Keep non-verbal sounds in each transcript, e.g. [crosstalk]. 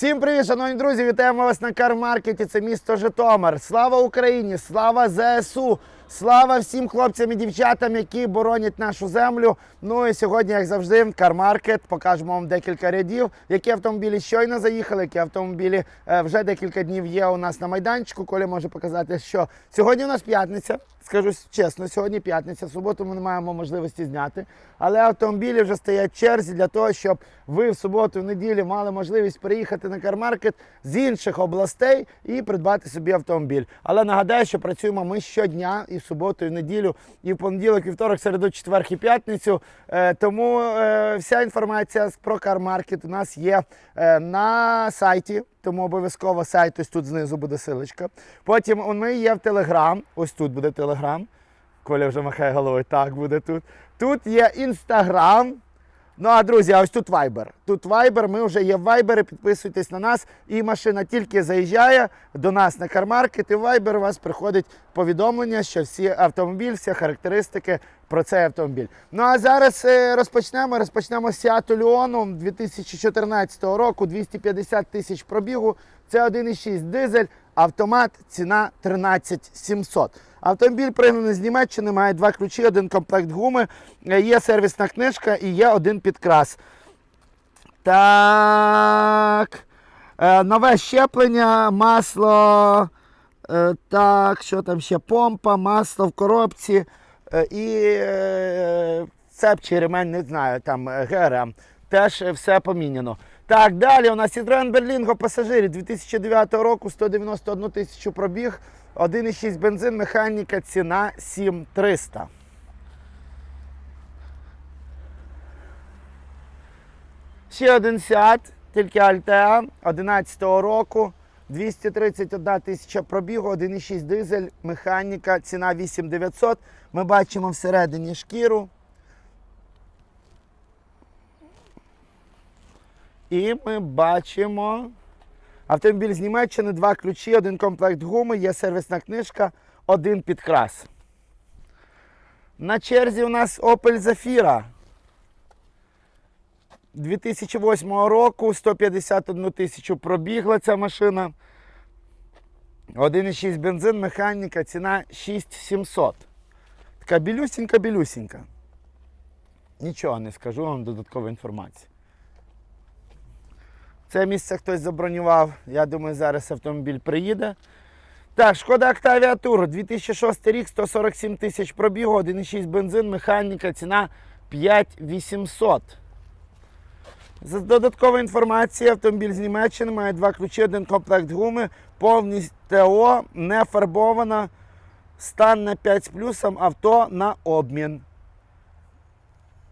Всім привіт, шановні друзі! Вітаємо вас на кармаркеті. Це місто Житомир. Слава Україні! Слава ЗСУ! Слава всім хлопцям і дівчатам, які боронять нашу землю. Ну і сьогодні, як завжди, кармаркет. Покажемо вам декілька рядів, які автомобілі щойно заїхали, які автомобілі е, вже декілька днів є у нас на майданчику. Коля може показати, що сьогодні у нас п'ятниця. Скажу чесно, сьогодні п'ятниця. Суботу ми не маємо можливості зняти. Але автомобілі вже стоять в черзі для того, щоб ви в суботу, в неділю мали можливість приїхати на кармаркет з інших областей і придбати собі автомобіль. Але нагадаю, що працюємо ми щодня і в суботу, і в неділю, і в понеділок, вівторок, середу, четвер і п'ятницю. Е, Тому е, вся інформація про кармаркет у нас є е, на сайті. Тому обов'язково сайт ось тут знизу буде силочка. Потім у ми є в Телеграм. Ось тут буде Телеграм. Коля вже махає головою, так буде тут. Тут є Інстаграм. Ну а друзі, а ось тут Viber. Тут Viber, ми вже є в Viber, підписуйтесь на нас. І машина тільки заїжджає до нас на кармаркет, і в Viber у вас приходить повідомлення, що всі автомобіль, всі характеристики про цей автомобіль. Ну а зараз е, розпочнемо. Розпочнемо з Seat Leon 2014 року, 250 тисяч пробігу. Це 1,6 дизель, автомат, ціна 13 700. Автомобіль пригнаний з Німеччини, має два ключі, один комплект гуми, е, є сервісна книжка і є один підкрас. Так. Е, Нове щеплення, масло. е, Так, що там ще? Помпа, масло в коробці і цеп чи ремень, не знаю, там ГРМ. Теж все поміняно. Так, далі у нас Citroen Berlingo пасажирі 2009 року 191 тисячу пробіг, 1,6 бензин, механіка, ціна 7300. Ще один Seat, тільки Altea 11 року, 231 тисяча пробігу, 1,6 дизель, механіка, ціна 8900. Ми бачимо всередині шкіру. І ми бачимо автомобіль з Німеччини, два ключі, один комплект гуми, є сервісна книжка, один підкрас. На черзі у нас Opel Zafira. 2008 року 151 тисячу пробігла ця машина. 1,6 бензин, механіка, ціна 6700. Така білюсінька-білюсінька. Нічого не скажу вам додаткової інформації. Це місце хтось забронював. Я думаю, зараз автомобіль приїде. Так, шкода Octavia Tour, 2006 рік, 147 тисяч пробігу, 1,6 бензин, механіка, ціна 5800. За додатковою інформацією, автомобіль з Німеччини має два ключі, один комплект гуми, повністю ТО, не фарбована, стан на 5 з плюсом, авто на обмін.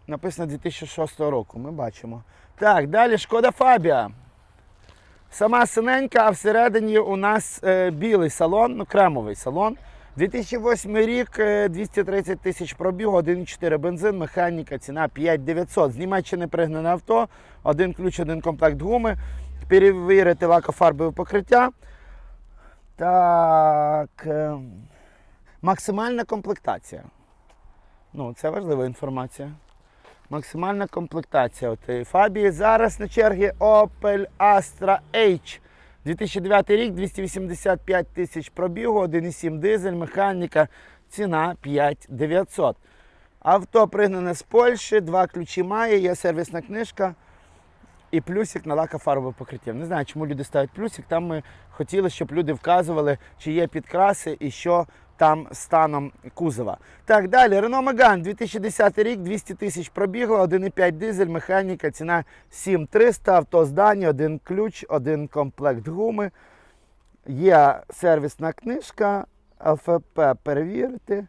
Написано 2006 року, ми бачимо. Так, далі шкода Фабія. Сама синенька, а всередині у нас е, білий салон, ну кремовий салон. 2008 рік, е, 230 тисяч пробігу, 1,4 бензин, механіка, ціна 5900. З Німеччини пригнане авто, один ключ, один комплект гуми. Перевірити лакофарбове покриття. Так. е, Максимальна комплектація. Ну, це важлива інформація. Максимальна комплектація цієї фабії. Зараз на чергі Opel Astra H. 2009 рік, 285 тисяч пробігу, 1,7 дизель, механіка, ціна 5900. Авто пригнане з Польщі, два ключі має, є сервісна книжка і плюсик на лакофарбове покриття. Не знаю, чому люди ставлять плюсик. Там ми хотіли, щоб люди вказували, чи є підкраси і що там станом кузова. Так, далі. Renault Megane, 2010 рік, 200 тисяч пробігло, 1,5 дизель, механіка, ціна 7300, авто з один ключ, один комплект гуми. Є сервісна книжка, ЛФП перевірити.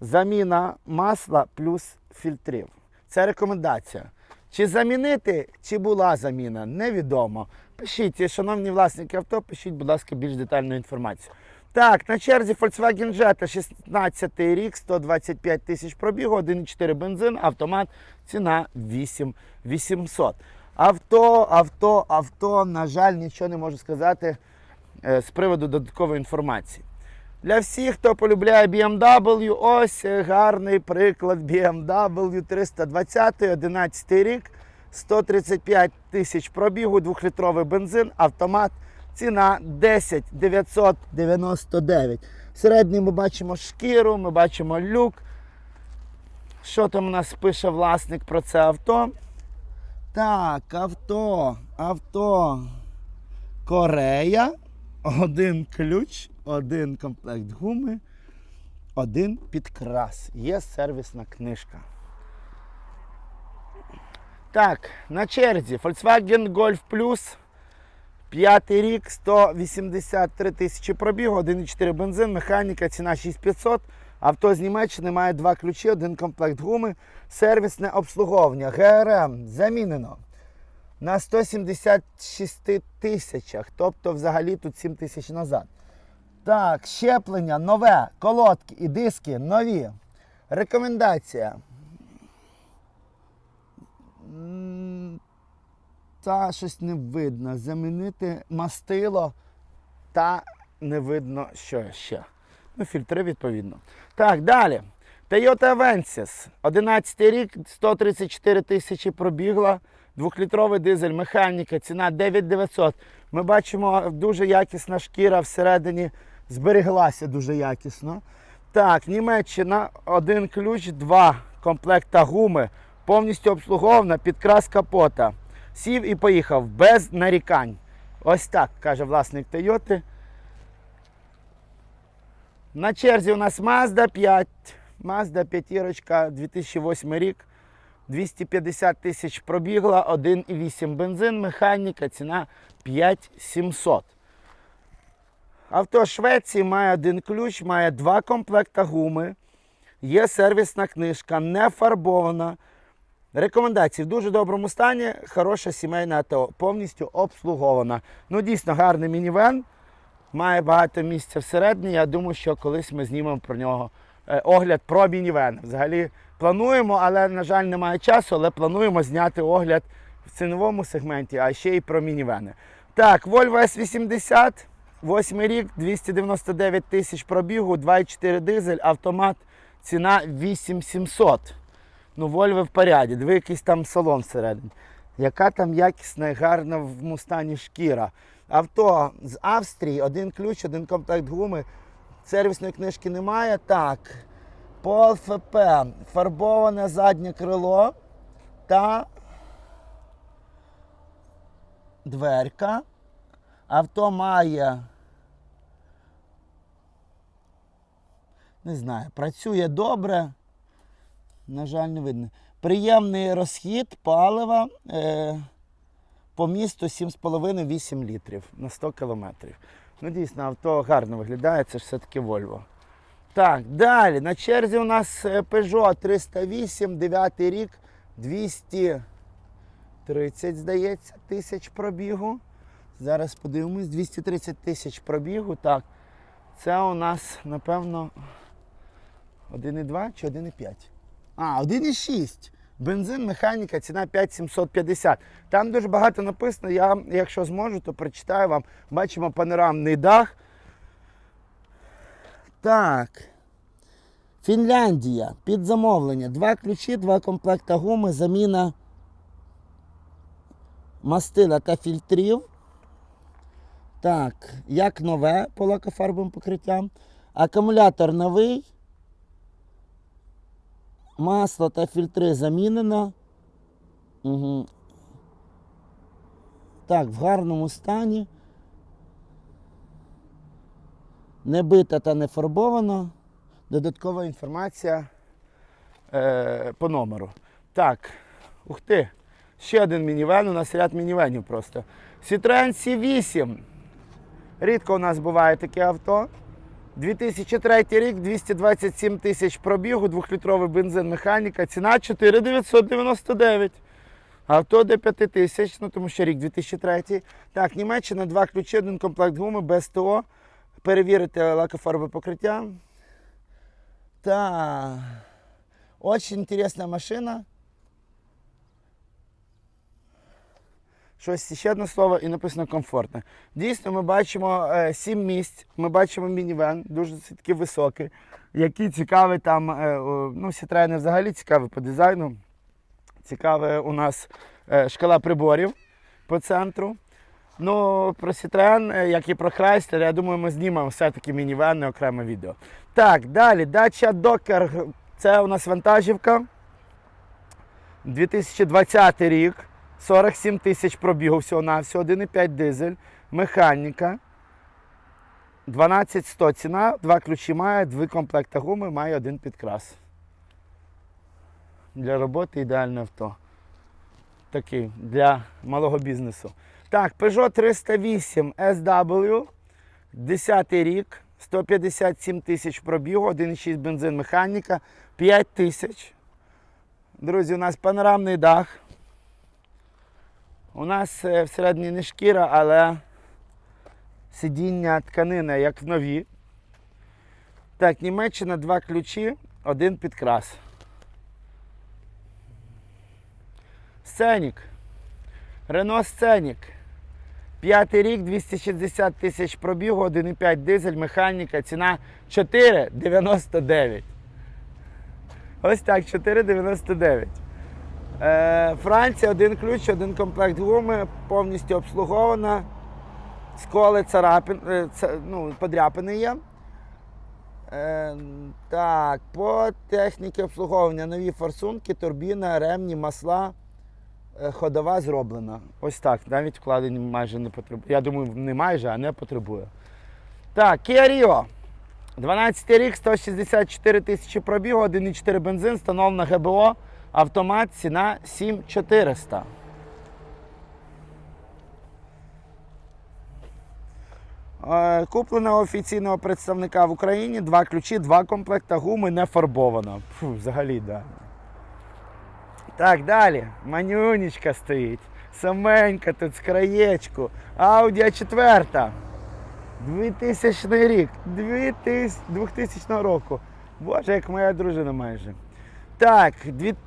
Заміна масла плюс фільтрів. Це рекомендація. Чи замінити, чи була заміна, невідомо. Пишіть, шановні власники авто, пишіть, будь ласка, більш детальну інформацію. Так, на черзі Volkswagen Jetta 16 рік, 125 тисяч пробігу, 1,4 бензин, автомат, ціна 8800. Авто, авто, авто, на жаль, нічого не можу сказати е, з приводу додаткової інформації. Для всіх, хто полюбляє BMW, ось е, гарний приклад BMW 320 11 рік, 135 тисяч пробігу, 2-літровий бензин, автомат. Ціна 10 999. Всередині ми бачимо шкіру, ми бачимо люк. Що там у нас пише власник про це авто? Так, авто, авто. Корея. Один ключ, один комплект гуми, один підкрас. Є сервісна книжка. Так, на черзі Volkswagen Golf Plus. П'ятий рік, 183 тисячі пробігу, 1,4 бензин, механіка, ціна 6500. Авто з Німеччини має два ключі, один комплект гуми, сервісне обслуговування. ГРМ замінено на 176 тисячах, тобто взагалі тут 7 тисяч назад. Так, щеплення нове, колодки і диски нові. Рекомендація. Та щось не видно. Замінити мастило та не видно, що ще. Ну, фільтри відповідно. Так, далі. Toyota Avensis. 11 рік, 134 тисячі пробігла. Двохлітровий дизель, механіка, ціна 9900. Ми бачимо дуже якісна шкіра всередині збереглася дуже якісно. Так, Німеччина, один ключ, два комплекта гуми, повністю обслугована, підкрас капота. Сів і поїхав без нарікань. Ось так каже власник Тойоти. На черзі у нас Mazda 5. Mazda 5 2008 рік. 250 тисяч пробігла, 1,8 бензин, механіка, ціна 5700. Авто Швеції має один ключ, має два комплекта гуми. Є сервісна книжка, не фарбована. Рекомендації в дуже доброму стані, хороша сімейна АТО, повністю обслугована. Ну, дійсно, гарний мінівен. Має багато місця всередині. Я думаю, що колись ми знімемо про нього е, огляд про мінівен. Взагалі плануємо, але, на жаль, немає часу, але плануємо зняти огляд в ціновому сегменті, а ще й про мінівени. Так, Volvo S80, 8 рік, 299 тисяч пробігу, 2,4 дизель, автомат, ціна 8700. Ну, Volvo в поряді, диви якийсь там салон всередині. Яка там якісна і гарна в мустані шкіра. Авто з Австрії, один ключ, один комплект гуми. Сервісної книжки немає. Так. По ЛФП фарбоване заднє крило та дверка. Авто має. Не знаю, працює добре. На жаль, не видно. Приємний розхід палива е, по місту 7,5-8 літрів на 100 кілометрів. Ну, дійсно, авто гарно виглядає, це ж все-таки Volvo. Так, далі. На черзі у нас е, Peugeot 308, 9 рік, 230, здається, тисяч пробігу. Зараз подивимось, 230 тисяч пробігу. Так, це у нас, напевно, 1,2 чи 1,5? А, 1,6. Бензин, механіка, ціна 5750. Там дуже багато написано. Я, якщо зможу, то прочитаю вам. Бачимо панорамний дах. Так. Фінляндія. Під замовлення. Два ключі, два комплекта гуми, заміна мастила та фільтрів. Так, як нове по лакофарбовим покриттям. Акумулятор новий. Масло та фільтри замінено. Угу. Так, в гарному стані. Не бита та не фарбовано. Додаткова інформація е, по номеру. Так, ух ти. Ще один мінівен, у нас ряд мінівенів просто. Citroen C8. Рідко у нас буває таке авто. 2003 рік, 227 тисяч пробігу, 2-літровий бензин, механіка, ціна 4999. Авто до 5 тисяч, ну тому що рік 2003. Так, Німеччина, два ключі, один комплект гуми, без ТО. Перевірити лакофарбове покриття. Так. Очень інтересна машина. Щось ще одне слово і написано комфортне. Дійсно, ми бачимо е, сім місць, ми бачимо мінівен, дуже таки високий, який цікавий там. Е, ну, Citroen взагалі цікавий по дизайну. цікаве у нас е, шкала приборів по центру. Ну, про Citroen, як і про Chrysler, я думаю, ми знімемо все-таки мінівенне окреме відео. Так, далі, дача Docker. Це у нас вантажівка. 2020 рік. 47 тисяч пробігу всього на всього, 1,5 дизель, механіка. 12100 ціна, два ключі має, два комплекти гуми, має один підкрас. Для роботи ідеальне авто. Такий для малого бізнесу. Так, Peugeot 308 SW, 10 рік, 157 тисяч пробігу, 1,6 бензин механіка, 5 тисяч. Друзі, у нас панорамний дах. У нас е, всередині не шкіра, але сидіння тканина, як нові. Так, Німеччина, два ключі, один підкрас. Сценік. Рено Сценік. П'ятий рік, 260 тисяч пробігу, 1,5 дизель, механіка, ціна 4,99. Ось так, 4,99. Е, Франція, один ключ, один комплект гуми, повністю обслугована. Сколи царапин, е, ну, подряпини є. Е, так, по техніці обслуговування нові форсунки, турбіна, ремні, масла. Ходова зроблена. Ось так. Навіть вкладень майже не потребує. Я думаю, не майже, а не потребує. Так, Kia Rio. 12 рік, 164 тисячі пробігу, 1,4 бензин, встановлена ГБО, автомат, ціна 7400. Е, Куплена у офіційного представника в Україні, два ключі, два комплекта гуми, не фарбована. Фу, взагалі, да. Так, далі. Манюнечка стоїть. Саменька тут з краєчку. Audi a 4. 2000 рік. 2000, 2000 року. Боже, як моя дружина майже. Так,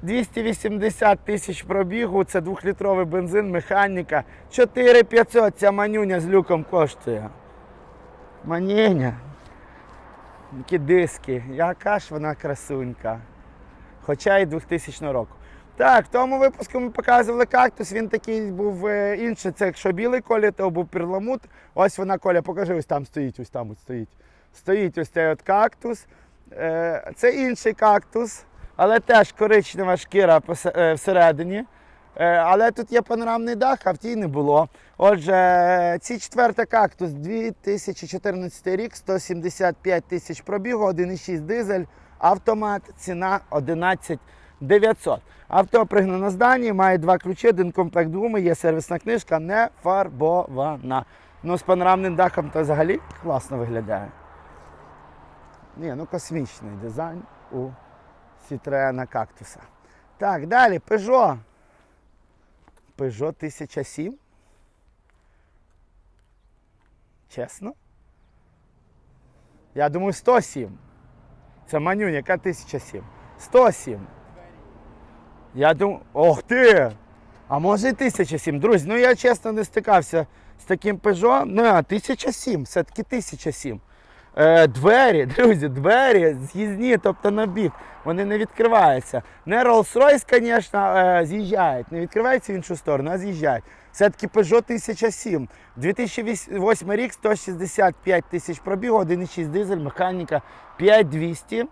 280 тисяч пробігу, це 2-літровий бензин, механіка. 4500 ця манюня з люком коштує. Манєня. Які диски. Яка ж вона красунька. Хоча і 2000 року. Так, в тому випуску ми показували кактус. Він такий був е, інший. Це якщо білий колір, то був перламут. Ось вона коля, покажи, ось там стоїть, ось там от стоїть. Стоїть ось цей от кактус. Е, Це інший кактус, але теж коричнева шкіра е, всередині. Е, Але тут є панорамний дах, а в тій не було. Отже, ці четверта кактус 2014 рік, 175 тисяч пробігу, 1,6 дизель, автомат, ціна 11 900. Авто пригнано з Данії, має два ключі, один комплект гуми, є сервісна книжка, не фарбована. Ну, з панорамним дахом то взагалі класно виглядає. Ні, ну космічний дизайн у Citroen кактуса. Так, далі Peugeot. Peugeot 1007. Чесно? Я думаю, 107. Це манюня, яка 1007. 107. Я думаю, ох ти! А може і 1007. Друзі, ну я чесно не стикався з таким Peugeot. Ну, а 1007, все-таки 1007. Е, двері, [laughs] друзі, двері з'їзні, тобто на бік, вони не відкриваються. Не Rolls-Royce, звісно, е, з'їжджають, не відкриваються в іншу сторону, а з'їжджають. Все-таки Peugeot 1007. 2008 рік, 165 тисяч пробігу, 1,6 дизель, механіка 5200.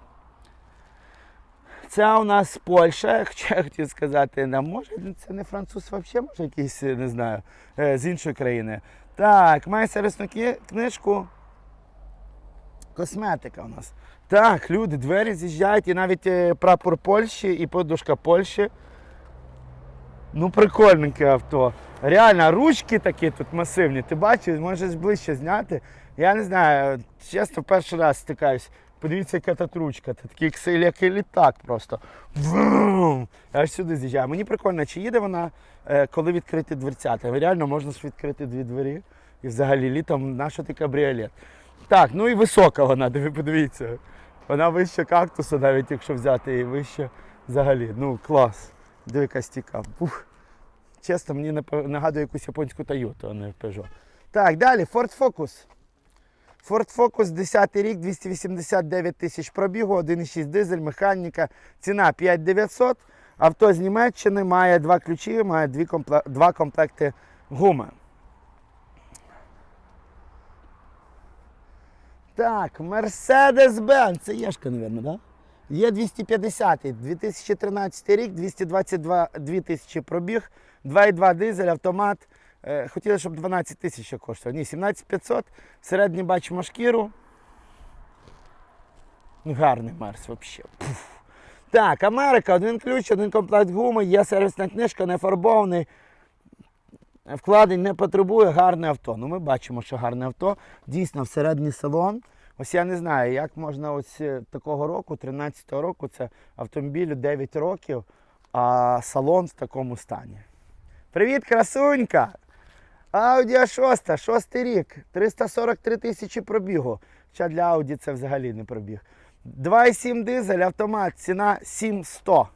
Це у нас Польща, [laughs] хоча я хотів сказати, не може, це не француз взагалі, може якийсь, не знаю, е, з іншої країни. Так, має сервісну книжку. Косметика у нас. Так, люди, двері з'їжджають, і навіть е, прапор Польщі і подушка Польщі. Ну, прикольненьке авто. Реально, ручки такі тут масивні. Ти бачиш, можеш ближче зняти. Я не знаю, чесно, перший раз стикаюсь. Подивіться, яка тут ручка. Це такий ксель, як і літак просто. Врум! Аж сюди з'їжджає. Мені прикольно, чи їде вона, е, коли відкриті дверцята. Реально можна ж відкрити дві двері. І взагалі літом нащо ти кабріолет. Так, ну і висока вона, подивіться. Вона вище кактуса, навіть якщо взяти її вище взагалі. Ну, клас. Диви, стіка. Чесно, мені нагадує якусь японську Toyota, а не Peugeot. Так, далі, Ford Focus. Ford Focus 10 рік, 289 тисяч пробігу, 1,6 дизель, механіка, ціна 5900. Авто з Німеччини має два ключі, має дві компле... два комплекти гуми. Так, Mercedes-Benz. Це Єшка, мабуть, да? Є 250 2013 рік, 222 тисячі пробіг, 2,2 дизель, автомат. Е, Хотіли, щоб 12 тисяч коштував. Ні, 17500. Середній бачимо шкіру. Ну, гарний Мерс взагалі. Так, Америка, один ключ, один комплект гуми, є сервісна книжка, не фарбований. Вкладень не потребує, гарне авто. Ну, ми бачимо, що гарне авто. Дійсно, всередній салон. Ось я не знаю, як можна ось е, такого року, 13-го року, це автомобілю 9 років, а салон в такому стані. Привіт, красунька! Audi A6, шостий рік, 343 тисячі пробігу. Хоча для Audi це взагалі не пробіг. 2,7 дизель, автомат, ціна 7100.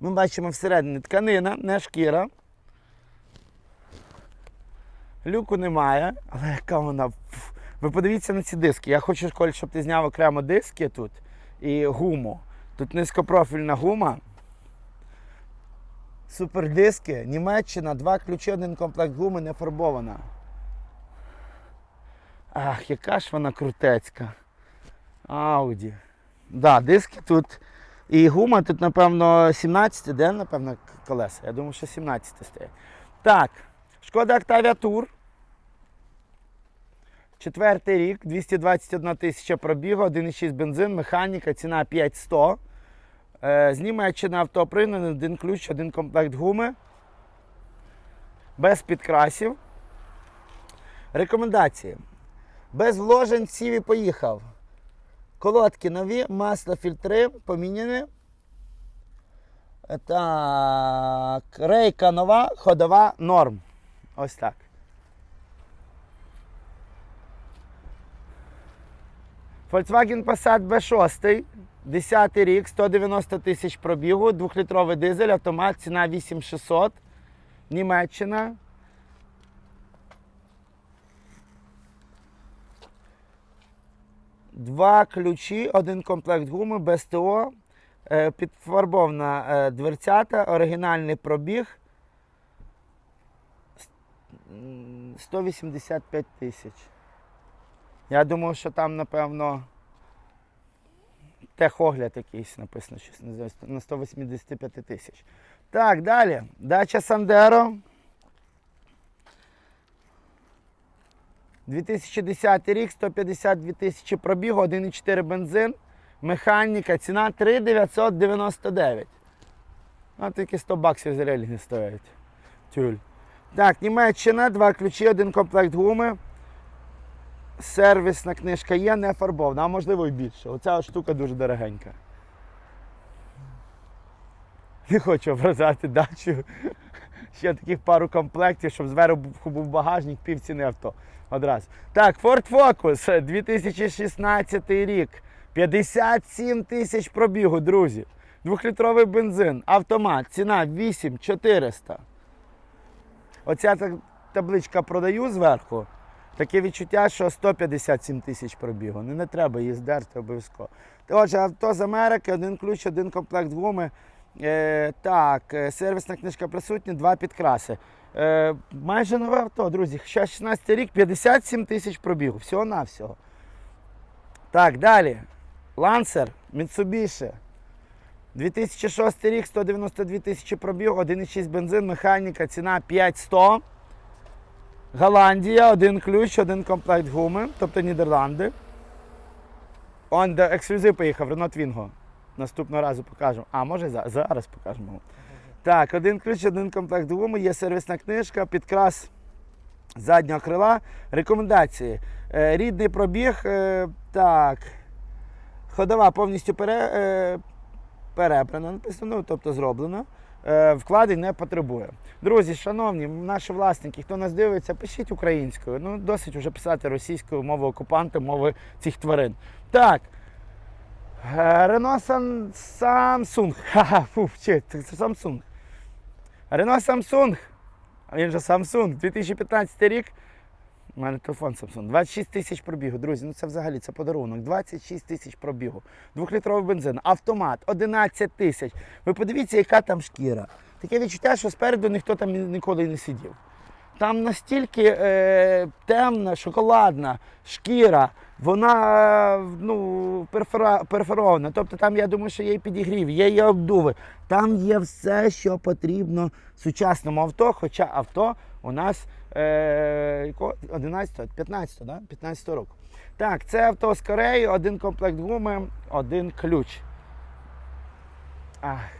Ми бачимо всередині тканина, не шкіра. Люку немає, але яка вона. Ви подивіться на ці диски. Я хочу, Коль, щоб ти зняв окремо диски тут і гуму. Тут низькопрофільна гума. Супердиски, Німеччина, два ключі, один комплект гуми не фарбована. Ах, яка ж вона крутецька. Ауді. Да, диски тут. І гума тут, напевно, 17, де, напевно, колеса? Я думаю, що 17 стоять. Так, шкода Octavia Tour. Четвертий рік, 221 тисяча пробігу, 1,6 бензин, механіка, ціна 5100. Е, з Німеччини авто один ключ, один комплект гуми. Без підкрасів. Рекомендації. Без вложень сів і поїхав. Колодки нові, масло, фільтри поміняні. Е, Так, рейка нова, ходова норм. Ось так. Volkswagen Passat B6, 10 рік, 190 тисяч пробігу, 2-літровий дизель, автомат, ціна 8600, Німеччина. Два ключі, один комплект гуми, без ТО, е, підфарбована е, дверцята, оригінальний пробіг. С- м, 185 тисяч. Я думав, що там, напевно, техогляд якийсь написано, щось не на 185 тисяч. Так, далі. Дача Сандеро. 2010 рік, 152 тисячі пробігу, 1,4 бензин, механіка, ціна 3,999. А тільки 100 баксів з релі стоять. Тюль. Так, Німеччина, два ключі, один комплект гуми. Сервісна книжка є, не фарбована, а можливо і більше. Оця штука дуже дорогенька. Не хочу образати дачу. Ще таких пару комплектів, щоб зверху був багажник, пів ціни авто. Одразу. Так, Ford Focus 2016 рік. 57 тисяч пробігу, друзі. Двохлітровий бензин, автомат, ціна 8400. Оця табличка продаю зверху. Таке відчуття, що 157 тисяч пробігу. Ну не треба її здерти обов'язково. Отже, авто з Америки, один ключ, один комплект гуми. Е, так, е, сервісна книжка присутня, два підкраси. Е, майже нове авто, друзі. Ще 16 рік, 57 тисяч пробігу. Всього-навсього. Так, далі. Лансер, Mitsubishi. 2006 рік, 192 тисячі пробігу, 1,6 бензин, механіка, ціна 5100. Голландія, один ключ, один комплект гуми, тобто Нідерланди. Он де ексклюзив поїхав, Renault Twingo. Наступного разу покажемо. А, може за- зараз покажемо. Так, один ключ, один комплект гуми, є сервісна книжка, підкрас заднього крила. Рекомендації. Е, рідний пробіг. Е, так. Ходова повністю пере, е, перебрана, написано, тобто зроблена. Е, вкладень не потребує. Друзі, шановні, наші власники, хто нас дивиться, пишіть українською. Ну, досить вже писати російською мовою окупанта, мови цих тварин. Так. Е, Рено [laughs] чи, це Samsung. Рено. А Він же Samsung. 2015 рік. У мене телефон Samsung. 26 тисяч пробігу, друзі. Ну це взагалі це подарунок. 26 тисяч пробігу. Двохлітровий бензин, автомат, 11 тисяч. Ви подивіться, яка там шкіра. Таке відчуття, що спереду ніхто там ніколи не сидів. Там настільки е, темна, шоколадна шкіра, вона ну, перфора, перфорована. Тобто там, я думаю, що є і підігрів, є і обдуви. Там є все, що потрібно сучасному авто, хоча авто у нас е, 11, 15, да? 15 року. Так, це авто з Кореї, один комплект гуми, один ключ. Ах,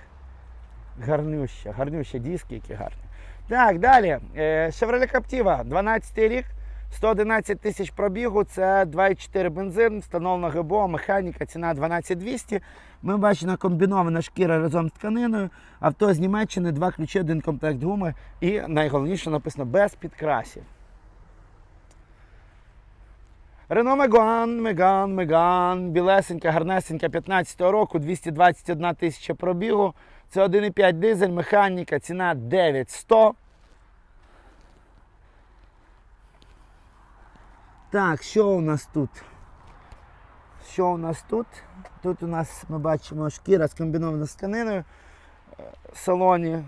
гарнюща, гарнюща диски, які гарні. Так, далі. Е, Chevrolet Captiva, 12 рік, 111 тисяч пробігу, це 2,4 бензин, встановлена ГБО, механіка, ціна 12200. Ми бачимо комбінована шкіра разом з тканиною. Авто з Німеччини, два ключі, один комплект гуми і найголовніше написано без підкрасів. Рено Меган, Меган, Меган, білесенька, гарнесенька 15-го року, 221 тисяча пробігу. Це 1,5 дизель, механіка, ціна 9100. Так, що у нас тут? Що у нас тут? Тут у нас ми бачимо шкіра скомбінована з тканиною е, в салоні.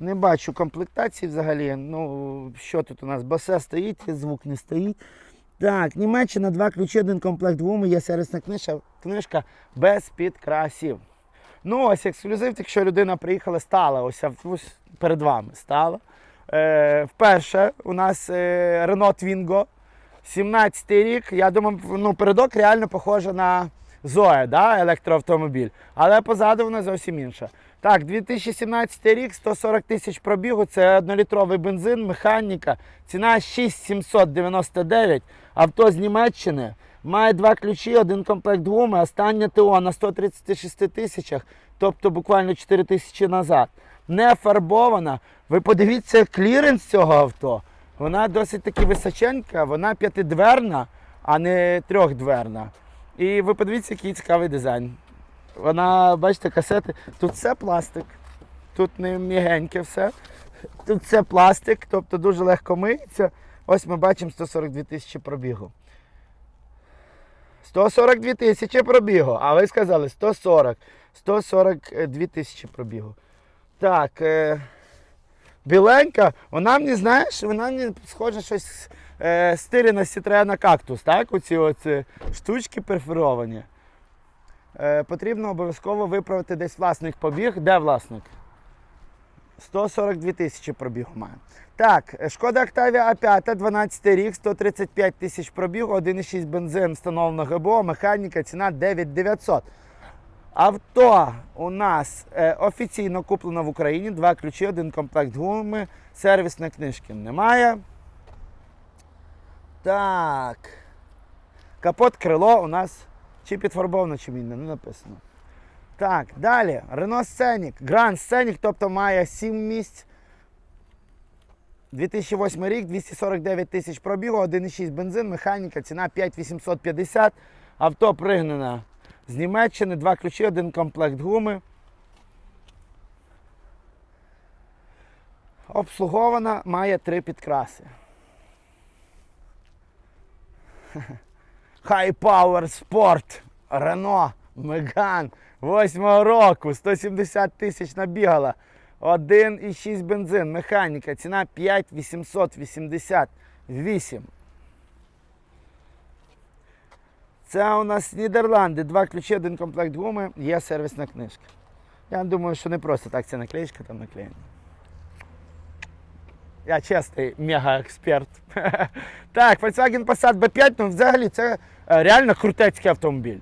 Не бачу комплектації взагалі. Ну, що тут у нас? Басе стоїть, звук не стоїть. Так, Німеччина, два ключі, один комплект гуми, є сервісна книжка, книжка без підкрасів. Ну, ось ексклюзив, якщо людина приїхала, стала ось, ось перед вами стала. Е, вперше у нас е, Renault Twingo, 17 рік. Я думаю, ну, передок реально похоже на Zoe, да, електроавтомобіль. Але позаду вона зовсім інша. Так, 2017 рік, 140 тисяч пробігу, це однолітровий бензин, механіка. Ціна 6799. Авто з Німеччини. Має два ключі, один комплект гуми, останнє ТО на 136 тисячах, тобто буквально 4 тисячі назад. Не фарбована. Ви подивіться кліренс цього авто. Вона досить таки височенька, вона п'ятидверна, а не трьохдверна. І ви подивіться, який цікавий дизайн. Вона, бачите, касети. Тут все пластик, тут не м'ягеньке все. Тут все пластик, тобто дуже легко миється. Ось ми бачимо 142 тисячі пробігу. 142 тисячі пробігу, а ви сказали 140. 142 тисячі пробігу. Так. Е... Біленька, вона мені, знаєш, вона мені схоже щось е, стилі на Citroen кактус, так? Оці оці штучки перфоровані. Е, потрібно обов'язково виправити десь власник побіг. Де власник? 142 тисячі пробігу має. Так, шкода Octavia A5, 12 рік, 135 тисяч пробігу, 1,6 бензин, встановлено ГБО, механіка, ціна 9900. Авто у нас е, офіційно куплено в Україні. Два ключі, один комплект гуми, сервісної книжки немає. Так. Капот крило у нас чи підфарбовано, чи мінне, не написано. Так, далі. Renault Scenic. Grand Scenic, тобто має 7 місць. 2008 рік, 249 тисяч пробігу, 1,6 бензин, механіка, ціна 5850. Авто пригнане з Німеччини, два ключі, один комплект гуми. Обслугована, має три підкраси. High Power Sport, Renault, Megane, 8 року, 170 тисяч набігала. 1,6 бензин, механіка, ціна 5888. Це у нас Нідерланди, два ключі, один комплект гуми, є сервісна книжка. Я думаю, що не просто так ця наклеїчка там наклеєна. Я чесний мега-експерт. [laughs] так, Volkswagen Passat B5, ну взагалі це е, реально крутецький автомобіль.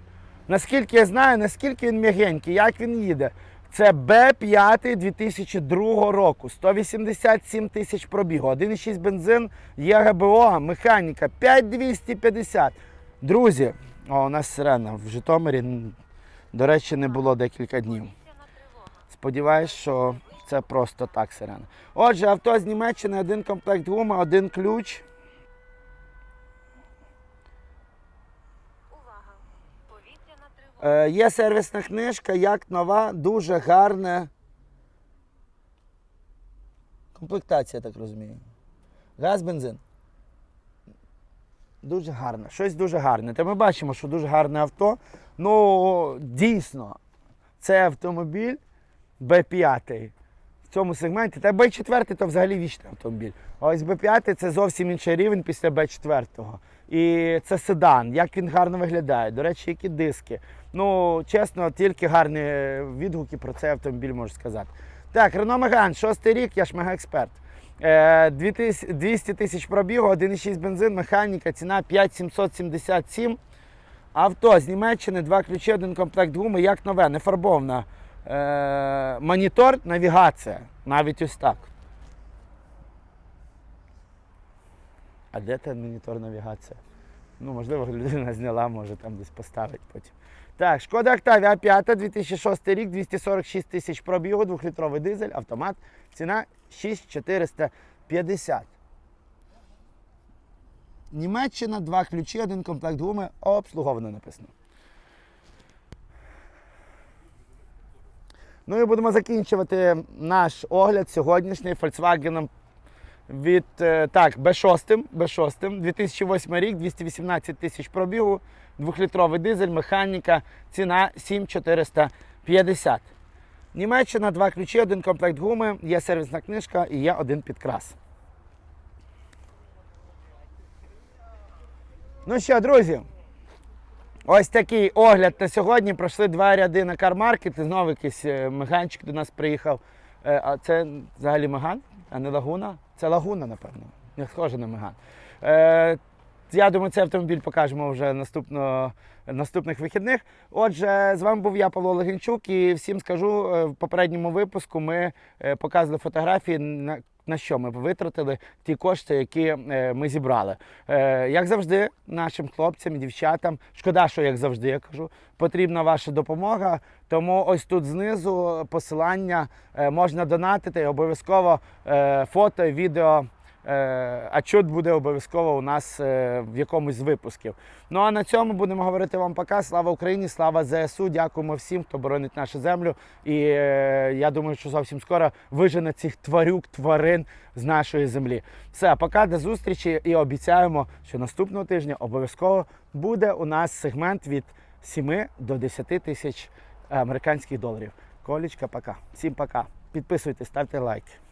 Наскільки я знаю, наскільки він м'ягенький, як він їде. Це B5 2002 року, 187 тисяч пробігу, 1,6 бензин, є ГБО, механіка, 5250. Друзі, о, у нас сирена в Житомирі, до речі, не було декілька днів. Сподіваюсь, що це просто так сирена. Отже, авто з Німеччини, один комплект гуми, один ключ. Е, є сервісна книжка, як нова, дуже гарна. Комплектація, так розумію. Газ, бензин. Дуже гарне. Щось дуже гарне. Та ми бачимо, що дуже гарне авто. Ну, дійсно, це автомобіль Б5 в цьому сегменті. Та Б4 то взагалі вічний автомобіль. Ось Б5 це зовсім інший рівень після Б4. І це седан, як він гарно виглядає. До речі, які диски. Ну, чесно, тільки гарні відгуки про цей автомобіль можу сказати. Так, Renault Megane, шостий рік, я ж мегаексперт. Е, 2000 200 тисяч пробігу, 1,6 бензин, механіка, ціна 5777. Авто з Німеччини, два ключі, один комплект гуми, як нове, не фарбована. Е, монітор, навігація. Навіть ось так. А де та монітор навігація? Ну, можливо, людина зняла, може там десь поставить потім. Так, шкода Octavia 5 2006 рік, 246 тисяч пробігу, 2-літровий дизель, автомат. Ціна 6450. Німеччина, два ключі, один комплект гуми, обслуговано написано. Ну і будемо закінчувати наш огляд сьогоднішній Volkswagen від е, так, B6, B6, 2008 рік, 218 тисяч пробігу, 2-літровий дизель, механіка, ціна 7450. Німеччина, два ключі, один комплект гуми, є сервісна книжка і є один підкрас. Ну що, друзі, ось такий огляд на сьогодні. Пройшли два ряди на кармаркет. І знову якийсь е, меганчик до нас приїхав. Е, А це взагалі меган, а не лагуна. Це лагуна, напевно. Не схоже на меган. Е, я думаю, цей автомобіль покажемо вже наступно, наступних вихідних. Отже, з вами був я, Павло Легенчук, і всім скажу, е, в попередньому випуску ми е, показували фотографії, на, на що ми витратили ті кошти, які е, ми зібрали. Як завжди, нашим хлопцям і дівчатам, шкода, що як завжди я кажу, потрібна ваша допомога. Тому ось тут знизу посилання можна донатити. Обов'язково фото, відео. Е, Отчет буде обов'язково у нас е, в якомусь з випусків. Ну а на цьому будемо говорити вам пока. Слава Україні, слава ЗСУ. Дякуємо всім, хто боронить нашу землю. І е, я думаю, що зовсім скоро вижене цих тварюк, тварин з нашої землі. Все, пока, до зустрічі і обіцяємо, що наступного тижня обов'язково буде у нас сегмент від 7 до 10 тисяч американських доларів. Колічка, пока. Всім пока. Підписуйтесь, ставте лайки.